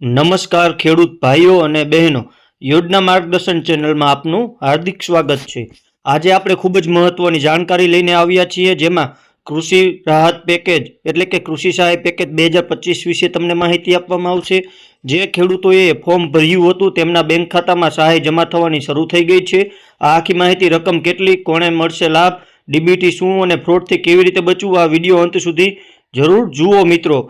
નમસ્કાર ખેડૂત ભાઈઓ અને બહેનો. યોજના માર્ગદર્શન ચેનલમાં આપનું હાર્દિક સ્વાગત છે. આજે આપણે ખૂબ જ મહત્વની જાણકારી લઈને આવ્યા છીએ, જેમાં કૃષિ રાહત પેકેજ એટલે કે કૃષિ સહાય પેકેજ બે હજાર પચીસ વિશે તમને માહિતી આપવામાં આવશે. જે ખેડૂતોએ ફોર્મ ભર્યું હતું, તેમના બેંક ખાતામાં સહાય જમા થવાની શરૂ થઈ ગઈ છે. આ આખી માહિતી રકમ કેટલી, કોણે મળશે લાભ, ડીબીટી શું અને ફ્રોડથી કેવી રીતે બચવું, આ વીડિયો અંત સુધી જરૂર જુઓ મિત્રો.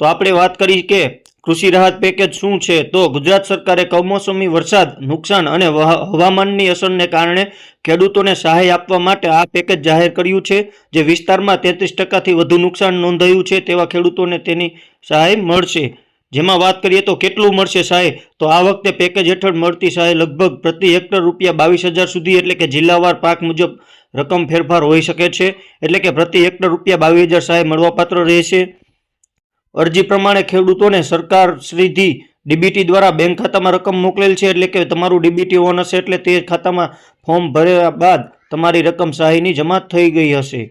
તો આપણે વાત કરી કે કૃષિ રાહત પેકેજ શું છે? તો ગુજરાત સરકારે કમોસમી વરસાદ, નુકસાન અને હવામાનની અસરને કારણે ખેડૂતોને સહાય આપવા માટે આ પેકેજ જાહેર કર્યું છે, જે વિસ્તારમાં તેત્રીસ ટકાથી વધુ નુકસાન નોંધાયું છે તેવા ખેડૂતોને તેની સહાય મળશે. જેમાં વાત કરીએ તો કેટલું મળશે સહાય? તો આ વખતે પેકેજ હેઠળ મળતી સહાય લગભગ પ્રતિ હેક્ટર રૂપિયા બાવીસ હજાર સુધી, એટલે કે જિલ્લાવાર પાક મુજબ રકમ ફેરફાર હોઈ શકે છે, એટલે કે પ્રતિ હેક્ટર રૂપિયા બાવીસ હજાર સહાય મળવાપાત્ર રહેશે. અરજી પ્રમાણે ખેડૂતોને સરકાર શ્રીથી ડીબીટી દ્વારા બેંક ખાતામાં રકમ મોકલેલ છે એટલે કે તમારું ડીબીટી ઓન હશે એટલે તે ખાતામાં ફોર્મ ભર્યા બાદ તમારી રકમ સહાયની જમા થઈ ગઈ હશે.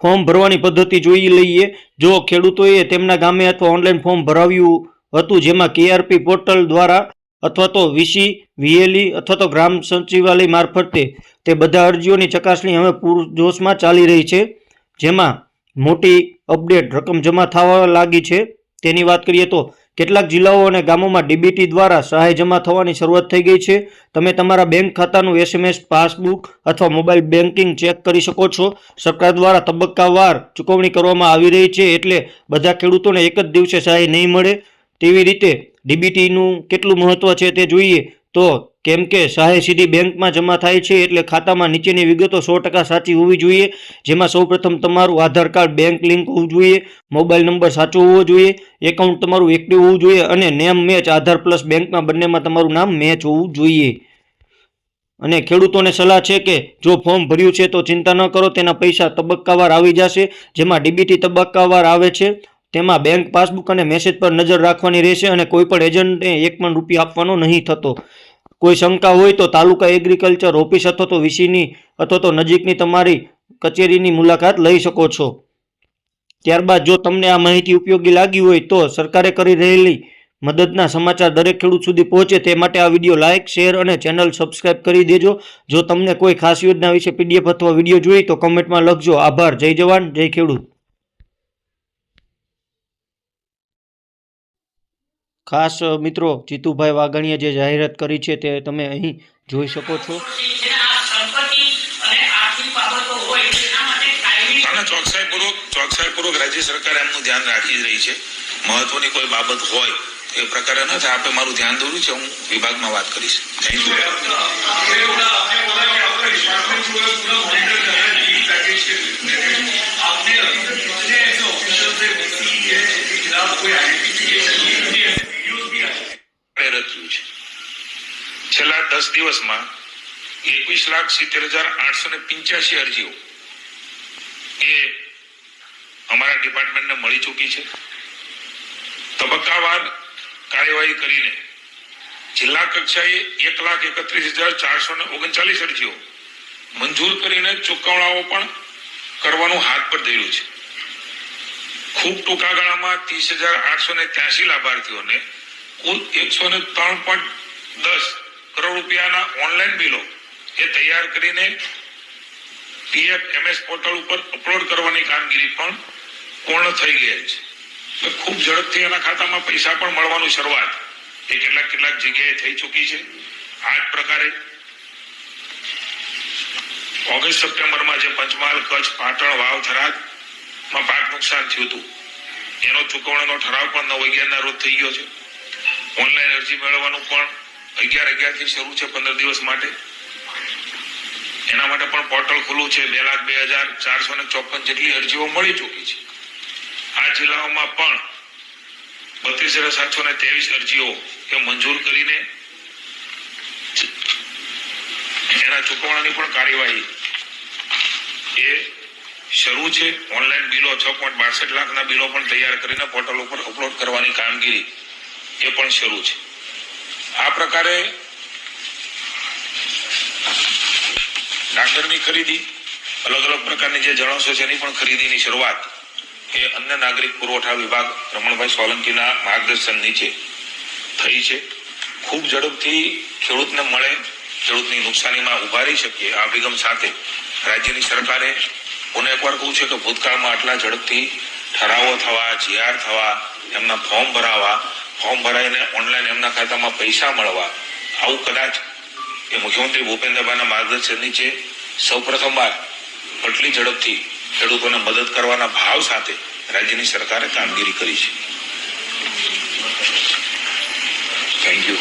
ફોર્મ ભરવાની પદ્ધતિ જોઈ લઈએ. જો ખેડૂતોએ તેમના ગામે અથવા ઓનલાઈન ફોર્મ ભરાવ્યું હતું જેમાં કેઆરપી પોર્ટલ દ્વારા અથવા તો વીસી, વીએલઈ અથવા તો ગ્રામ સચિવાલય મારફતે તે બધા અરજીઓની ચકાસણી હવે પૂરજોશમાં ચાલી રહી છે. જેમાં મોટી અપડેટ રકમ જમા થવા લાગી છે. તેની વાત કરીએ તો કેટલાક જિલ્લાઓ અને ગામોમાં ડીબીટી દ્વારા સહાય જમા થવાની શરૂઆત થઈ ગઈ છે. તમે તમારા બેંક ખાતાનું એસએમએસ પાસબુક અથવા મોબાઈલ બેન્કિંગ ચેક કરી શકો છો. સરકાર દ્વારા તબક્કાવાર ચૂકવણી કરવામાં આવી રહી છે એટલે બધા ખેડૂતોને એક જ દિવસે સહાય નહીં મળે. તેવી રીતે ડીબીટીનું કેટલું મહત્ત્વ છે તે જોઈએ. તો કેમ કે સહાય સીધી બેંકમાં જમા થાય છે એટલે ખાતામાં નીચેની વિગતો સો ટકા સાચી હોવી જોઈએ, જેમાં સૌપ્રથમ તમારું આધાર કાર્ડ, બેંક લિંક હોવું જોઈએ, મોબાઈલ નંબર સાચો હોવો જોઈએ, એકાઉન્ટ તમારું એક્ટિવ હોવું જોઈએ અને નેમ મેચ આધાર પ્લસ બેંકમાં બંનેમાં તમારું નામ મેચ હોવું જોઈએ. અને ખેડૂતોને સલાહ છે કે જો ફોર્મ ભર્યું છે તો ચિંતા ન કરો, તેના પૈસા તબક્કાવાર આવી જશે, જેમાં ડીબીટી તબક્કાવાર આવે છે. તેમાં બેંક પાસબુક અને મેસેજ પર નજર રાખવાની રહેશે અને કોઈ પણ એજન્ટને એક પણ રૂપિયા આપવાનો નહીં થતો. કોઈ શંકા હોય તો તાલુકા એગ્રીકલ્ચર ઓફિસ અથવા તો વીસીની અથવા તો નજીકની તમારી કચેરીની મુલાકાત લઈ શકો છો. ત્યારબાદ જો તમને આ માહિતી ઉપયોગી લાગી હોય તો સરકારે કરી રહેલી મદદના સમાચાર દરેક ખેડૂત સુધી પહોંચે તે માટે આ વીડિયો લાઇક શેર અને ચેનલ સબસ્ક્રાઇબ કરી દેજો. જો તમને કોઈ ખાસ યોજના વિશે પીડીએફ અથવા વીડિયો જોઈએ તો કમેન્ટમાં લખજો. આભાર. જય જવાન. જય ખેડૂત. ખાસ મિત્રો, જીતુભાઈ વાઘાણીએ જે જાહેરાત કરી છે તે તમે અહીં જોઈ શકો છો. ચોકસાઈપૂર્વક ચોકસાઈપૂર્વક રાજ્ય સરકાર એમનું ધ્યાન રાખી રહી છે. મહત્વની કોઈ બાબત હોય, એ પ્રકારે ન થાય. આપે મારું ધ્યાન દોર્યું છે, હું વિભાગમાં વાત કરીશ. છેલ્લા દસ દિવસમાં એકવીસ લાખ સિત્તેર હજાર આઠસો ને પિંચ્યાસી અરજીઓ એ અમારા ડિપાર્ટમેન્ટને મળી ચૂકી છે. તબક્કાવાર કાર્યવાહી કરીને જિલ્લા કક્ષાએ એક લાખ એકત્રીસ હજાર ચારસો ને ઓગણચાલીસ અરજીઓ મંજૂર કરીને ચુકવણાઓ પણ કરવાનું હાથ પર ધર્યું છે. ખૂબ ટૂંકા ગાળામાં ત્રીસ હજાર આઠસો ને ત્યાસી લાભાર્થીઓને કુલ એકસો ને ત્રણ પોઈન્ટ દસ કરોડ રૂપિયાના ઓનલાઈન બિલો એ તૈયાર કરીને પીએફ એમએસ પોર્ટલ ઉપર અપલોડ કરવાની કામગીરી પણ પૂર્ણ થઈ ગઈ છે. ખૂબ ઝડપથી એના ખાતામાં પૈસા પણ મળવાનું શરૂઆત એ કેટલાક કેટલાક જગ્યાએ થઈ ચૂકી છે. આ જ પ્રકારે ઓગસ્ટ સપ્ટેમ્બરમાં જે પંચમહાલ, કચ્છ, પાટણ વાવ, થરાદમાં પાક નુકસાન થયું હતું. એનો ચૂકવણીનો ઠરાવ પણ નવ અગિયારના રોજ થઈ ગયો છે. ઓનલાઈન અરજી મેળવવાનું પણ અગિયાર અગિયારથી શરૂ છે પંદર દિવસ માટે. એના માટે પણ પોર્ટલ ખુલ્લું છે. બે લાખ બે હજાર ચારસો ને ચોપન જેટલી અરજીઓ મળી ચૂકી છે. આ જિલ્લાઓમાં પણ બત્રીસ હજાર સાતસો ને ત્રેવીસ અરજીઓ એ મંજૂર કરીને એના ચૂકવણાની પણ કાર્યવાહી એ શરૂ છે. ઓનલાઈન બિલો છ પોઈન્ટ બાસઠ લાખના બિલો પણ તૈયાર કરીને પોર્ટલ ઉપર અપલોડ કરવાની કામગીરી એ પણ શરૂ છે. આ પ્રકારે ડાંગરની ખરીદી, અલગ અલગ પ્રકારની જે જળાશયો છે એની પણ ખરીદીની શરૂઆત એ અન્ય નાગરિક પુરવઠા વિભાગ રમણભાઈ સોલંકીના માર્ગદર્શન નીચે થઈ છે. ખૂબ ઝડપથી ખેડૂતને મળે, ખેડૂતની નુકસાનીમાં ઊભા રહી શકીએ. આ અભિગમ સાથે રાજ્યની સરકારે પુનઃ એકવાર કહું છે કે ભૂતકાળમાં આટલા ઝડપથી ઠરાવો થવા જીઆર થવા, એમના ફોર્મ ભરાવા ફોર્મ ભરાઈને ઓનલાઈન એમના ખાતામાં પૈસા મળવા, આવું કદાચ એ મુખ્યમંત્રી ભૂપેન્દ્રભાઈના માર્ગદર્શન નીચે સૌ પ્રથમવાર આટલી ઝડપથી ખેડૂતોને મદદ કરવાના ભાવ સાથે રાજ્યની સરકારે કામગીરી કરી છે. Thank you